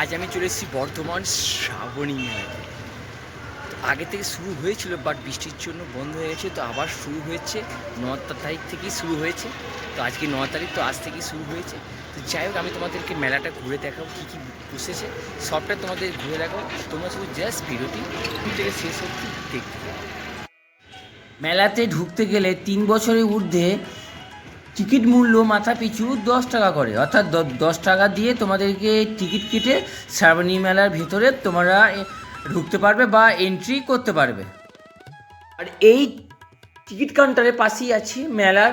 আজ আমি চলে এসেছি বর্ধমান শ্রাবণী মেলাতে। আগে থেকে শুরু হয়েছিল বাট বৃষ্টির জন্য বন্ধ হয়ে গেছে, তো আবার শুরু হয়েছে। ন তারিখ থেকেই শুরু হয়েছে। তো আজকে ন তারিখ, তো আজ থেকেই শুরু হয়েছে। তো যাই হোক, আমি তোমাদেরকে মেলাটা ঘুরে দেখাবো, কী কী বসেছে। সবটা তোমাদের ঘুরে দেখাবো। তোমরা শুধু জাস্ট ভিডিওটি থেকে শেষ অবধি দেখতে মেলাতে ঢুকতে গেলে তিন বছরের ঊর্ধ্বে টিকিট মূল্য মাথা পিছু দশ টাকা করে। অর্থাৎ দশ টাকা দিয়ে তোমাদেরকে টিকিট কেটে শ্রাবণী মেলার ভেতরে তোমরা ঢুকতে পারবে বা এন্ট্রি করতে পারবে। আর এই টিকিট কাউন্টারের পাশেই আছে মেলার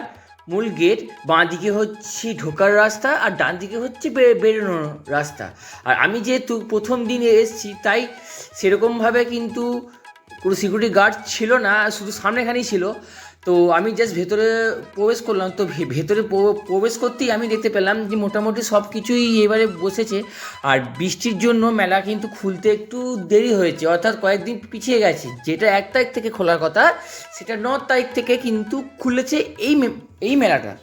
মূল গেট। বাঁ দিকে হচ্ছে ঢোকার রাস্তা আর ডান দিকে হচ্ছে বেরোনোর রাস্তা। আর আমি যেহেতু প্রথম দিন এসেছি, তাই সেরকমভাবে কিন্তু কোনো সিকিউরিটি গার্ড ছিল না, শুধু সামনেখানেই ছিল। তো আমি জাস্ট ভেতরে প্রবেশ করলাম। তো ভেতরে প্রবেশ করতেই আমি দেখতে পেলাম যে মোটামুটি সব কিছুই এবারে বসেছে। আর বৃষ্টির জন্য মেলা কিন্তু খুলতে একটু দেরি হয়েছে। অর্থাৎ কয়েকদিন পিছিয়ে গেছে। যেটা এক তারিখ থেকে খোলার কথা, সেটা ন তারিখ থেকে কিন্তু খুলেছে এই এই মেলাটা।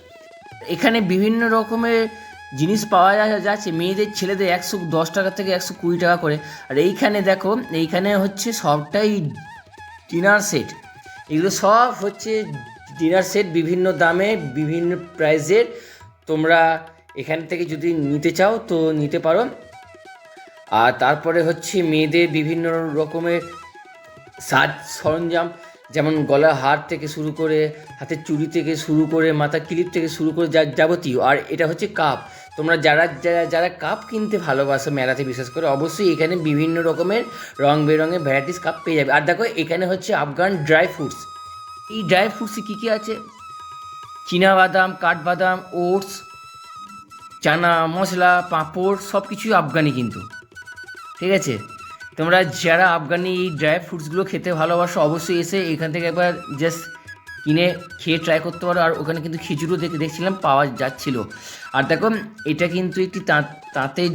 এখানে বিভিন্ন রকমের জিনিস পাওয়া যাচ্ছে। মেয়েদের, ছেলেদের একশো দশ টাকা থেকে একশো কুড়ি টাকা করে। আর এইখানে দেখো, এইখানে হচ্ছে সবটাই ডিনার সেট। এগুলো সব হচ্ছে ডিনার সেট বিভিন্ন দামে, বিভিন্ন প্রাইজের তোমরা এখান থেকে যদি নিতে চাও তো নিতে পারো। আর তারপরে হচ্ছে মেয়েদের বিভিন্ন রকমের সাজ সরঞ্জাম। যেমন গলার হার থেকে শুরু করে, হাতের চুড়ি থেকে শুরু করে, মাথার ক্লিপ থেকে শুরু করে যা যাবতীয়। আর এটা হচ্ছে কাপ। তোমরা যারা যারা যারা কাপ কিনতে ভালোবাসো মেলাতে, বিশেষ করে অবশ্যই এখানে বিভিন্ন রকমের রং বেরঙের ভ্যারাইটিস কাপ পেয়ে যাবে। আর দেখো, এখানে হচ্ছে আফগান ড্রাই ফ্রুটস এই ড্রাই ফ্রুটসে কী কী আছে? বাদাম কাঠবাদাম, ওটস, চানা, মশলা, পাঁপড় সব কিছুই আফগানি কিন্তু। ঠিক আছে? তোমরা যারা আফগানি এই ড্রাই ফ্রুটসগুলো খেতে ভালোবাসো, অবশ্যই এসে এখান থেকে একবার জাস্ট কিনে খেয়ে ট্রাই করতে পারো। আর ওখানে কিন্তু খিচুড়িও দেখে দেখছিলাম, পাওয়া যাচ্ছিল। আর দেখো, এটা কিন্তু একটি তাঁত তাঁতের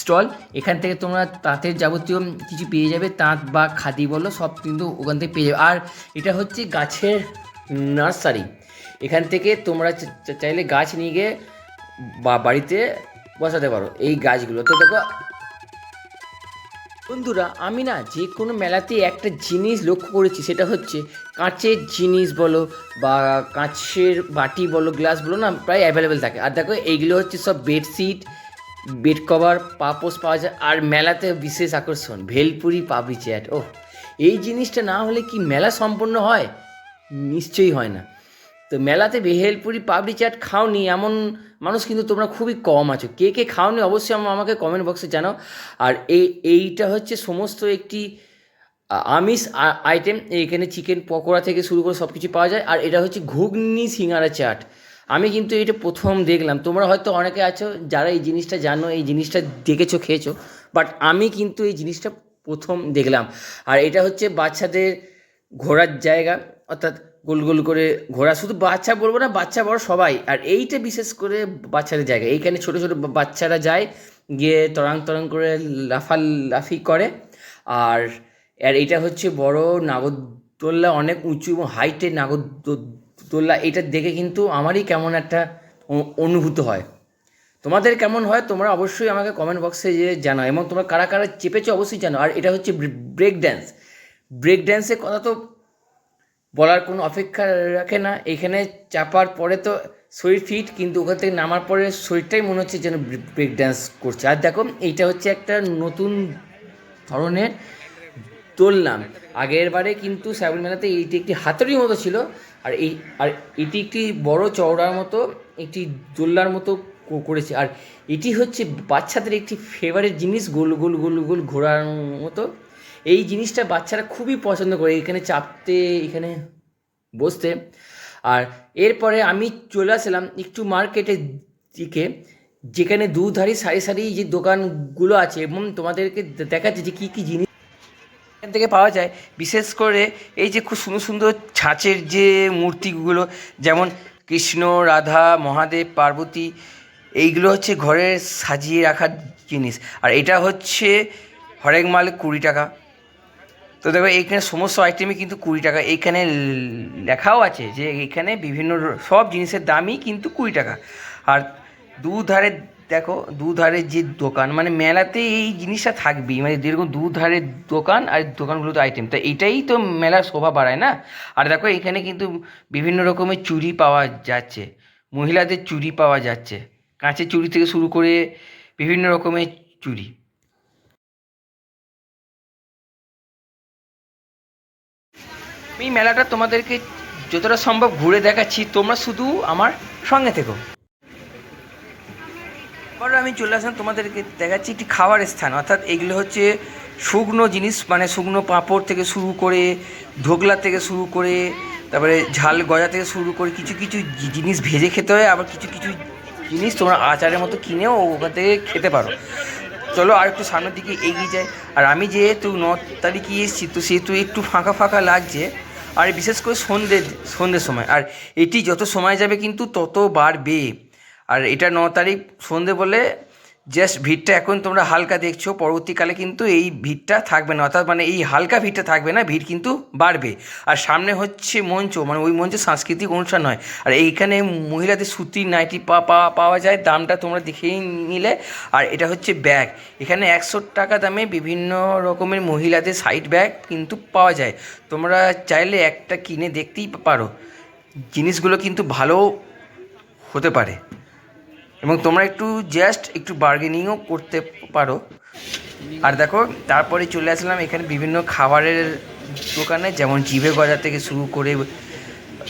স্টল এখান থেকে তোমরা তাঁতের যাবতীয় কিছু পেয়ে যাবে, তাঁত বা খাদি বলো, সব কিন্তু ওখান থেকে পেয়ে যাবে। আর এটা হচ্ছে গাছের নার্সারি। এখান থেকে তোমরা চাইলে গাছ নিয়ে গিয়ে বাড়িতে বসাতে পারো এই গাছগুলো। তো দেখো বন্ধুরা, আমি না যে কোনো মেলাতে একটা জিনিস লক্ষ্য করেছি, সেটা হচ্ছে কাঁচের জিনিস বলো বা কাঁচের বাটি বলো, গ্লাস বলো না, প্রায় অ্যাভেলেবেল থাকে। আর দেখো, এইগুলো হচ্ছে সব বেডশিট বেড কভার পাপোস পাওয়া যায়, আর মেলাতে বিশেষ আকর্ষণ, ভেলপুরি পাবড়ি চ্যাট ও এই জিনিসটা না হলে কি মেলা সম্পন্ন হয়? নিশ্চয়ই হয় না। তো মেলাতে ভেলপুরি পাবড়ি চাট খাওনি, এমন মানুষ কিন্তু তোমরা খুবই কম আছো। কে কে খাওনি অবশ্যই আমা- আমাকে কমেন্ট বক্সে জানাও। আর এই এইটা হচ্ছে সমস্ত একটি আমিষ আইটেম এখানে চিকেন পকোড়া থেকে শুরু করে সব কিছু পাওয়া যায়। আর এটা হচ্ছে ঘুগনি সিঙ্গারা চাট। আমি কিন্তু এটা প্রথম দেখলাম। তোমরা হয়তো অনেকে আছো যারা এই জিনিসটা জানো, এই জিনিসটা দেখেছ, খেয়েছো বাট আমি কিন্তু এই জিনিসটা প্রথম দেখলাম। আর এটা হচ্ছে বাচ্চাদের ঘোরার জায়গা, অর্থাৎ গোল গোল করে ঘোরা। শুধু বাচ্চা বলব না, বাচ্চা বড় সবাই। আর এইটা বিশেষ করে বাচ্চাদের জায়গা। এইখানে ছোটো ছোটো বাচ্চারা যায়, গিয়ে তরাং তরাং করে লাফা লাফি করে। আর আর এটা হচ্ছে বড় নাগরদোল্লা, অনেক উঁচু এবং হাইটের নাগরদোল্লা। এটা দেখে কিন্তু আমারই কেমন একটা অনুভূত হয়। তোমাদের কেমন হয়? তোমরা অবশ্যই আমাকে কমেন্ট বক্সে যে জানাও। এবং তোমরা কারা কারা চেপেছো অবশ্যই জানো আর এটা হচ্ছে ব্রেক ড্যান্স ব্রেক ড্যান্সের কথা তো বলার কোনো অপেক্ষা রাখে না। এখানে চাপার পরে তো শরীর ফিট কিন্তু ওখান থেকে নামার পরে শরীরটাই মনে হচ্ছে যেন ব্রেক ড্যান্স করছে। আর দেখো, এইটা হচ্ছে একটা নতুন ধরনের দোলনাম আগের বারে কিন্তু শ্রাবণ মেলাতে এইটি একটি হাতুড়ির মতো ছিল, আর এই আর এটি একটি বড় চওড়ার মতো একটি দোলনার মতো করেছে। আর এটি হচ্ছে বাচ্চাদের একটি ফেভারিট জিনিস, গোল গোল গোল গোল ঘোরার মতো। এই জিনিসটা বাচ্চারা খুবই পছন্দ করে, এখানে চাপতে, এখানে বসতে। আর এরপরে আমি চলে আসলাম একটু মার্কেটের দিকে, যেখানে দুধারি সারি সারি যে দোকানগুলো আছে, এবং তোমাদেরকে দেখাচ্ছে যে কী কী জিনিস এখান থেকে পাওয়া যায়। বিশেষ করে এই যে খুব সুন্দর সুন্দর ছাঁচের যে মূর্তিগুলো, যেমন কৃষ্ণ, রাধা, মহাদেব, পার্বতী, এইগুলো হচ্ছে ঘরে সাজিয়ে রাখার জিনিস। আর এটা হচ্ছে হরেক মাল কুড়ি টাকা। তো দেখো, এইখানে সমস্ত আইটেমই কিন্তু কুড়ি টাকা। এইখানে লেখাও আছে যে এখানে বিভিন্ন সব জিনিসের দামই কিন্তু কুড়ি টাকা। আর দু ধারে দেখো দুধারের যে দোকান মানে মেলাতে এই জিনিসটা থাকবেই। মানে যেরকম দুধারের দোকান আর দোকানগুলোতে আইটেম তা এটাই তো মেলার শোভা বাড়ায় না? আর দেখো এখানে কিন্তু বিভিন্ন রকমের চুরি পাওয়া যাচ্ছে। মহিলাদের চুরি পাওয়া যাচ্ছে। কাঁচের চুড়ি থেকে শুরু করে বিভিন্ন রকমের চুড়ি। এই মেলাটা তোমাদেরকে যতটা সম্ভব ঘুরে দেখাচ্ছি, তোমরা শুধু আমার সঙ্গে থেকো। পরে আমি চলে আসলাম, তোমাদেরকে দেখাচ্ছি একটি খাবারের স্থান। অর্থাৎ এগুলো হচ্ছে শুকনো জিনিস মানে শুকনো পাঁপড় থেকে শুরু করে ধোকলা থেকে শুরু করে, তারপরে ঝাল গজা থেকে শুরু করে কিছু কিছু জিনিস ভেজে খেতে হয়, আবার কিছু কিছু জিনিস তোমরা আচারের মতো কিনেও ওখান থেকে খেতে পারো। চলো আর একটু সামনের দিকে এগিয়ে যায় আর আমি যেহেতু ন তারিখে এসেছি, তো সেহেতু একটু ফাঁকা ফাঁকা লাগছে। আর বিশেষ করে সন্ধ্যে সন্ধ্যের সময়। আর এটি যত সময় যাবে কিন্তু তত বাড়বে আর এটা ন তারিখ সন্ধে বলে জাস্ট ভিড়টা এখন তোমরা হালকা দেখছ, পরবর্তীকালে কিন্তু এই ভিড়টা থাকবে না। অর্থাৎ মানে এই হালকা ভিড়টা থাকবে না, ভিড় কিন্তু বাড়বে। আর সামনে হচ্ছে মঞ্চ মানে ওই মঞ্চে সাংস্কৃতিক অনুষ্ঠান হয় আর এইখানে মহিলাদের সুতির নাইটি পা, পা- পাওয়া যায়, দামটা তোমরা দেখেই নিলে। আর এটা হচ্ছে ব্যাগ। এখানে একশো টাকা দামে বিভিন্ন রকমের মহিলাদের সাইড ব্যাগ কিন্তু পাওয়া যায়। তোমরা চাইলে একটা কিনে দেখতেই পারো। জিনিসগুলো কিন্তু ভালো হতে পারে। এবং তোমরা একটু জাস্ট একটু বার্গেনিংও করতে পারো। আর দেখো, তারপরে চলে আসলাম এখানে বিভিন্ন খাবারের দোকানে, যেমন জিভে গজা থেকে শুরু করে,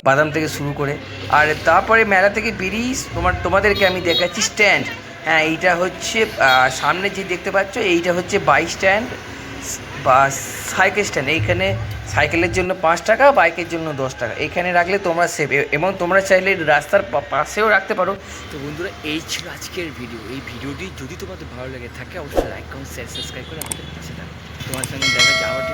বাদাম থেকে শুরু করে। আর তারপরে মেলা থেকে বেরিয়ে তোমার, তোমাদেরকে আমি দেখাচ্ছি স্ট্যান্ড হ্যাঁ এইটা হচ্ছে সামনে যে দেখতে পাচ্ছ, এইটা হচ্ছে বাইক স্ট্যান্ড বা সাইকেল স্ট্যান্ড এইখানে সাইকেলের জন্য পাঁচ টাকা, বাইকের জন্য দশ টাকা। এখানে রাখলে তোমরা সেভ এবং তোমরা চাইলে রাস্তার পাশেও রাখতে পারো। তো বন্ধুরা, এই ছিল আজকের ভিডিও এই ভিডিওটি যদি তোমাদের ভালো লাগে, থাকে অবশ্যই লাইক কমেন্ট শেয়ার সাবস্ক্রাইব করে আমাদের পাশে থাকো। তোমার সঙ্গে দেখা যাওয়াটি